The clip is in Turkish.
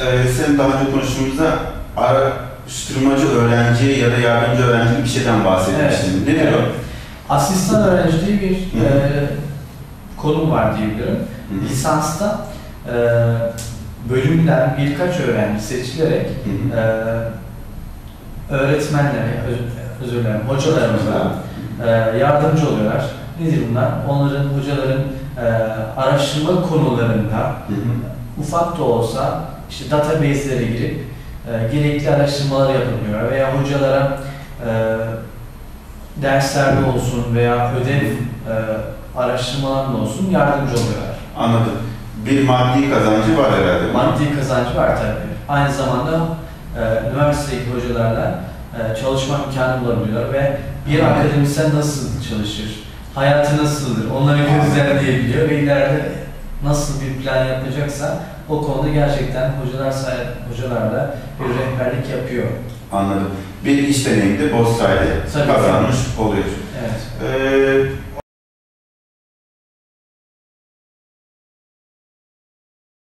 Ee, sen daha önce konuştuğumuzda araştırmacı öğrenci ya da yardımcı öğrenci bir şeyden bahsetmiştin. Nedir Evet. o? Asistan öğrenci diye bir Hı. e, konum var diyebilirim. Hı. Lisansta e, bölümden birkaç öğrenci seçilerek Hı hı. e, öğretmenlere, öz- özür dilerim, hocalarımıza e, yardımcı oluyorlar. Nedir bunlar? Onların, hocaların e, araştırma konularında Hı hı. Ufak da olsa işte database'lere girip e, gerekli araştırmalar yapılıyor veya hocalara e, derslerde olsun veya ödev e, araştırmalarında olsun yardımcı oluyorlar. Anladım. Bir maddi kazancı var herhalde. Maddi kazancı var tabii. Aynı zamanda e, üniversitedeki hocalarla e, çalışma imkanı bulabiliyorlar ve bir akademisyen nasıl çalışır, hayatı nasıldır onları gözlemleyebiliyor ve ileride nasıl bir plan yapacaksa o konuda gerçekten hocalar say- hocalarla bir rehberlik yapıyor. Anladım. Bir iş deneyimi de Bosra'yla Tabii. kazanmış oluyor. Evet. Ee,